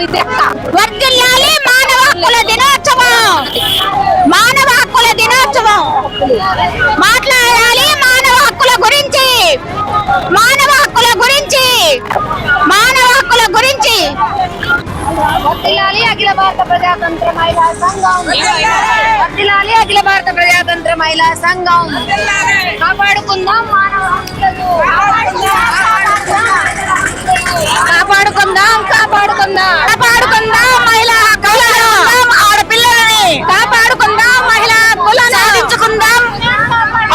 వర్ధిల్లాలి మానవ హక్కుల దినోత్సవం. మానవ హక్కుల దినోత్సవం. మాట్లాడాలి మానవ హక్కుల గురించి. మానవ హక్కుల గురించి. మానవ హక్కుల గురించి. వర్ధిల్లాలి అఖిల భారత ప్రజాతంత్ర మహిళా సంఘం. వర్ధిల్లాలి అఖిల భారత ప్రజాతంత్ర మహిళా సంఘం. కాపాడుకుందాం మానవ హక్కులను. కాపాడుకుందాం కాపాడుకుందాం. కాపాడుకుందాం మహిళా హక్కులను ఆడపిల్లలని కాపాడుకుందాం మహిళా హక్కులను సాధించుకుందాం.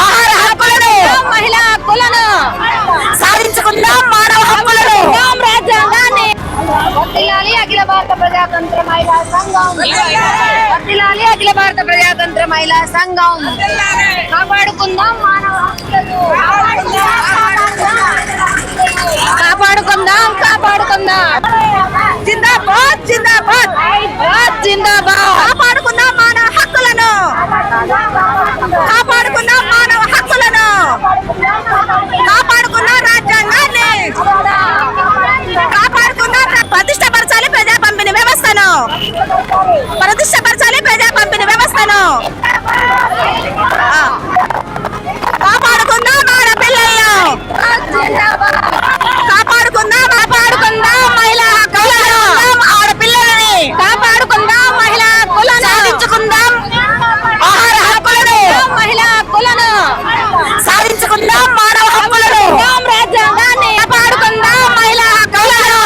ఆహార హక్కులను. మహిళా హక్కులను సాధించుకుందాం మానవ హక్కులను. రాజ్యాంగాన్ని. వర్ధిల్లాలి అఖిల భారత ప్రజాతంత్ర మహిళా సంఘం. వర్ధిల్లాలి అఖిల భారత ప్రజాతంత్ర మహిళా సంఘం. కాపాడుకుందాం మానవ హక్కులను. కాపాడుకుందాం కాపాడుకుందాం. జిందాబాద్ జిందాబాద్. జిందాబాద్ కాపాడుకుందాం మానవ హక్కులను కాపాడుకుందాం మానవ హక్కులను కాపాడుకుందాం రాజ్యాంగాన్ని కాపాడుకుందాం ప్రతిష్టపరచాలి ప్రజా పంపిణీ వ్యవస్థను ప్రతిష్టపరచాలి ప్రజా పంపిణీ వ్యవస్థను ఆ. కాపాడుకుందాం ఆడపిల్లలను కాపాడుకుందాం కాపాడుకుందాం మహిళా హక్కులను ఆడపిల్లలని కాపాడుకుందాం మహిళా హక్కులను సాధించుకుందాం ఆహార హక్కులను మహిళా హక్కులను సాధించుకుందాం మానవ హక్కులను రాజ్యాంగాన్ని కాపాడుకుందాం మహిళా హక్కులను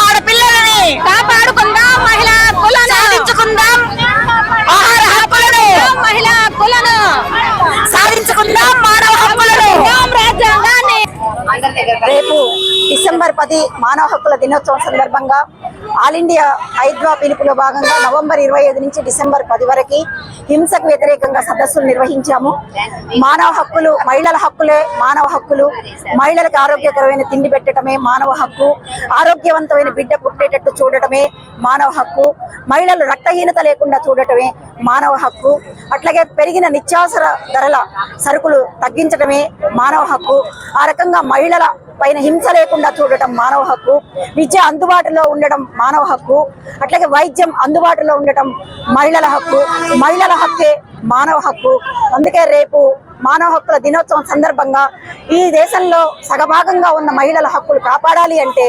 ఆడపిల్లలని కాపాడుకుందాం మహిళా హక్కులను సాధించుకుందాం ఆహార హక్కులను మహిళా హక్కులను సాధించుకుందాం మానవ హక్కులను రాజ్యాంగాన్ని రేపు డిసెంబర్ పది మానవ హక్కుల దినోత్సవం సందర్భంగా ఆల్ ఇండియా ఐద్వా పిలుపులో భాగంగా నవంబర్ ఇరవై ఐదు నుంచి డిసెంబర్ పది వరకు హింసకు వ్యతిరేకంగా సదస్సులు నిర్వహించాము. మానవ హక్కులు మహిళల హక్కులే మానవ హక్కులు. మహిళలకు ఆరోగ్యకరమైన తిండి పెట్టడమే మానవ హక్కు. ఆరోగ్యవంతమైన బిడ్డ పుట్టేటట్టు చూడటమే మానవ హక్కు. మహిళలు రక్తహీనత లేకుండా చూడటమే మానవ హక్కు. అట్లాగే పెరిగిన నిత్యావసర ధరల సరుకులు తగ్గించడమే మానవ హక్కు. ఆ రకంగా మహిళల పైన హింస లేకుండా చూడటం మానవ హక్కు. విద్య అందుబాటులో ఉండడం మానవ హక్కు. అట్లాగే వైద్యం అందుబాటులో ఉండటం మహిళల హక్కు. మహిళల హక్కే మానవ హక్కు. అందుకే రేపు మానవ హక్కుల దినోత్సవం సందర్భంగా ఈ దేశంలో సగభాగంగా ఉన్న మహిళల హక్కులు కాపాడాలి అంటే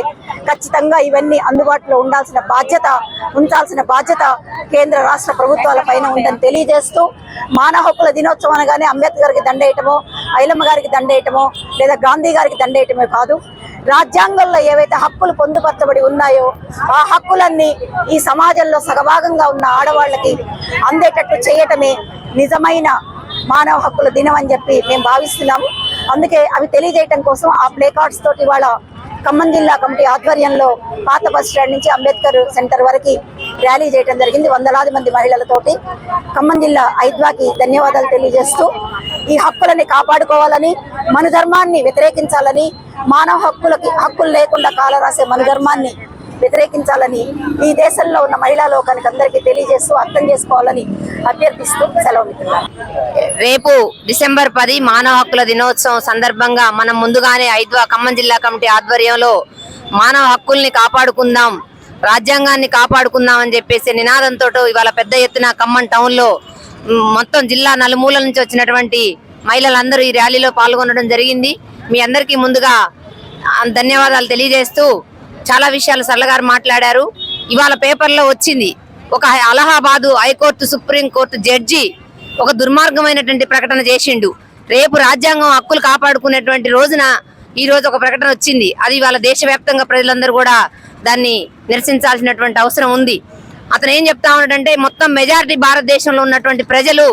ఖచ్చితంగా ఇవన్నీ అందుబాటులో ఉండాల్సిన బాధ్యత ఉంచాల్సిన బాధ్యత కేంద్ర రాష్ట్ర ప్రభుత్వాల పైన ఉందని తెలియజేస్తూ మానవ హక్కుల దినోత్సవం అనగానే అంబేద్కర్కి దండేయటమో ఐలమ్మ గారికి దండేయటమో లేదా గాంధీ గారికి దండేయటమే కాదు రాజ్యాంగంలో ఏవైతే హక్కులు పొందుపరచబడి ఉన్నాయో ఆ హక్కులన్నీ ఈ సమాజంలో సగభాగంగా ఉన్న ఆడవాళ్ళకి అందేటట్టు చేయటమే నిజమైన మానవ హక్కుల దినం అని చెప్పి మేము భావిస్తున్నాము. అందుకే అవి తెలియజేయటం కోసం ఆ ప్లే కార్డ్స్ తోటి వాళ్ళ ఖమ్మం జిల్లా కమిటీ ఆధ్వర్యంలో పాత బస్ స్టాండ్ నుంచి అంబేద్కర్ సెంటర్ వరకు ర్యాలీ చేయడం జరిగింది. వందలాది మంది మహిళలతోటి ఖమ్మం జిల్లా ఐద్వాకి ధన్యవాదాలు తెలియజేస్తూ ఈ హక్కులని కాపాడుకోవాలని మన ధర్మాన్ని వ్యతిరేకించాలని మానవ హక్కులకి హక్కులు లేకుండా కాలరాసే మన ధర్మాన్ని వ్యతిరేకించాలని ఈ దేశంలో ఉన్న మహిళా లోకానికి అందరికీ తెలియజేస్తూ అర్థం చేసుకోవాలని అభ్యర్థిస్తూ సెలవు రేపు డిసెంబర్ పది మానవ హక్కుల దినోత్సవం సందర్భంగా మనం ముందుగానే ఐద్వా ఖమ్మం జిల్లా కమిటీ ఆధ్వర్యంలో మానవ హక్కుల్ని కాపాడుకుందాం రాజ్యాంగాన్ని కాపాడుకుందాం అని చెప్పేసి నినాదంతో ఇవాళ పెద్ద ఎత్తున ఖమ్మం టౌన్లో మొత్తం జిల్లా నలుమూల నుంచి వచ్చినటువంటి మహిళలందరూ ఈ ర్యాలీలో పాల్గొనడం జరిగింది. మీ అందరికీ ముందుగా ధన్యవాదాలు తెలియజేస్తూ చాలా విషయాలు సల్లగారు మాట్లాడారు. ఇవాళ పేపర్లో వచ్చింది ఒక Allahabad high court supreme court judge ఒక దుర్మార్గమైనటువంటి ప్రకటన చేసిండు. రేపు రాజ్యాంగం హక్కులు కాపాడుకునేటువంటి రోజున ఈ రోజు ఒక ప్రకటన వచ్చింది. అది ఇవాళ దేశవ్యాప్తంగా ప్రజలందరూ కూడా దాన్ని నిరసించాల్సినటువంటి అవసరం ఉంది. అతను ఏం చెప్తా ఉన్నాడంటే మొత్తం మెజారిటీ భారతదేశంలో ఉన్నటువంటి ప్రజలు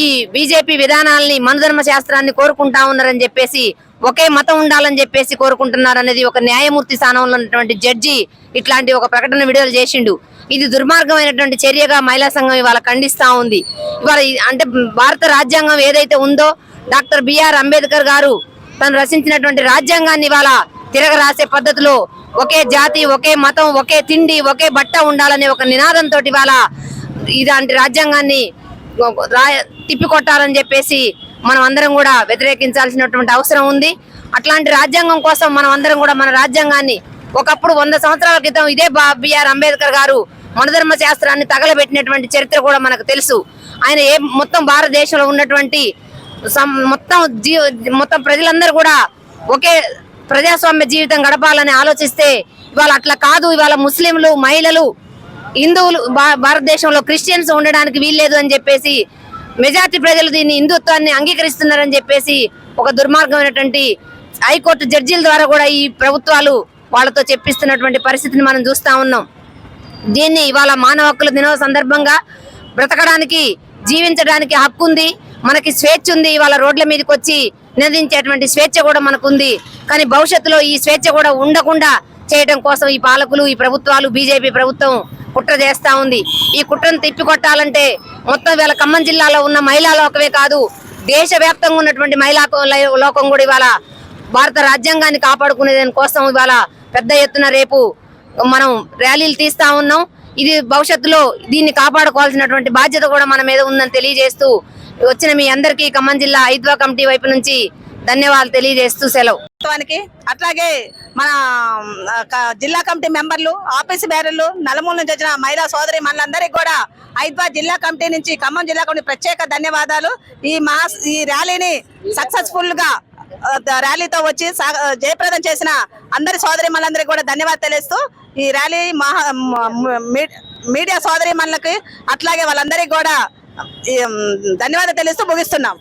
ఈ బీజేపీ విధానాల్ని మనుధర్మ శాస్త్రాన్ని కోరుకుంటా ఉన్నారని చెప్పేసి ఒకే మతం ఉండాలని చెప్పేసి కోరుకుంటున్నారు అనేది ఒక న్యాయమూర్తి స్థానంలో ఉన్నటువంటి జడ్జి ఇట్లాంటి ఒక ప్రకటన విడుదల చేసిండు. ఇది దుర్మార్గమైనటువంటి చర్యగా మహిళా సంఘం ఇవాళ ఖండిస్తా ఉంది. ఇవాళ అంటే భారత రాజ్యాంగం ఏదైతే ఉందో డాక్టర్ బిఆర్ అంబేద్కర్ గారు తను రచించినటువంటి రాజ్యాంగాన్ని ఇవాళ తిరగ రాసే పద్ధతిలో ఒకే జాతి ఒకే మతం ఒకే తిండి ఒకే బట్ట ఉండాలనే ఒక నినాదంతో ఇవాళ ఇలాంటి రాజ్యాంగాన్ని తిప్పికొట్టాలని చెప్పేసి మనం అందరం కూడా వ్యతిరేకించాల్సినటువంటి అవసరం ఉంది. అట్లాంటి రాజ్యాంగం కోసం మనం అందరం కూడా మన రాజ్యాంగాన్ని ఒకప్పుడు వంద సంవత్సరాల క్రితం ఇదే బా- బిఆర్ అంబేద్కర్ గారు మనధర్మ శాస్త్రాన్ని తగలబెట్టినటువంటి చరిత్ర కూడా మనకు తెలుసు. ఆయన ఏ మొత్తం భారతదేశంలో ఉన్నటువంటి సం- మొత్తం జీ మొత్తం ప్రజలందరూ కూడా ఒకే ప్రజాస్వామ్య జీవితం గడపాలని ఆలోచిస్తే ఇవాళ అట్లా కాదు. ఇవాళ ముస్లింలు మహిళలు హిందువులు భా- భారతదేశంలో క్రిస్టియన్స్ ఉండడానికి వీల్లేదు అని చెప్పేసి మెజార్టీ ప్రజలు దీన్ని హిందుత్వాన్ని అంగీకరిస్తున్నారని చెప్పేసి ఒక దుర్మార్గమైనటువంటి హైకోర్టు జడ్జీల ద్వారా కూడా ఈ ప్రభుత్వాలు వాళ్ళతో చెప్పిస్తున్నటువంటి పరిస్థితిని మనం చూస్తా ఉన్నాం. దీన్ని ఇవాళ మానవ హక్కుల దినోత్సవ సందర్భంగా బ్రతకడానికి జీవించడానికి హక్కు ఉంది మనకి స్వేచ్ఛ ఉంది ఇవాళ రోడ్ల మీదకి వచ్చి నిందించేటువంటి స్వేచ్ఛ కూడా మనకు ఉంది కానీ భవిష్యత్తులో ఈ స్వేచ్ఛ కూడా ఉండకుండా చేయడం కోసం ఈ పాలకులు ఈ ప్రభుత్వాలు బీజేపీ ప్రభుత్వం కుట్ర చేస్తా ఉంది. ఈ కుట్రను తిప్పికొట్టాలంటే మొత్తం వీళ్ళ ఖమ్మం జిల్లాలో ఉన్న మహిళా లోకమే కాదు దేశవ్యాప్తంగా ఉన్నటువంటి మహిళా లోకం కూడా ఇవాళ భారత రాజ్యాంగాన్ని కాపాడుకునే దానికోసం ఇవాళ పెద్ద ఎత్తున రేపు మనం ర్యాలీలు తీస్తా ఉన్నాం. ఇది భవిష్యత్తులో దీన్ని కాపాడుకోవాల్సినటువంటి బాధ్యత కూడా మన మీద ఉందని తెలియజేస్తూ వచ్చిన మీ అందరికీ ఖమ్మం జిల్లా ఐద్వా కమిటీ వైపు నుంచి ధన్యవాదాలు తెలియజేస్తూ సెలవు. ప్రభుత్వానికి అట్లాగే మన జిల్లా కమిటీ మెంబర్లు ఆఫీస్ బేరర్లు నలుమూల నుంచి వచ్చిన మహిళా సోదరి మనందరికీ కూడా హైదరాబాద్ జిల్లా కమిటీ నుంచి ఖమ్మం జిల్లా కమిటీ ప్రత్యేక ధన్యవాదాలు. ఈ మా ఈ ర్యాలీని సక్సెస్ఫుల్గా ర్యాలీతో వచ్చి జయప్రదం చేసిన అందరి సోదరి మనందరికీ కూడా ధన్యవాదాలు తెలుస్తూ ఈ ర్యాలీ మహా మీడియా సోదరి అట్లాగే వాళ్ళందరికీ కూడా ధన్యవాదాలు తెలుస్తూ ముగిస్తున్నాం.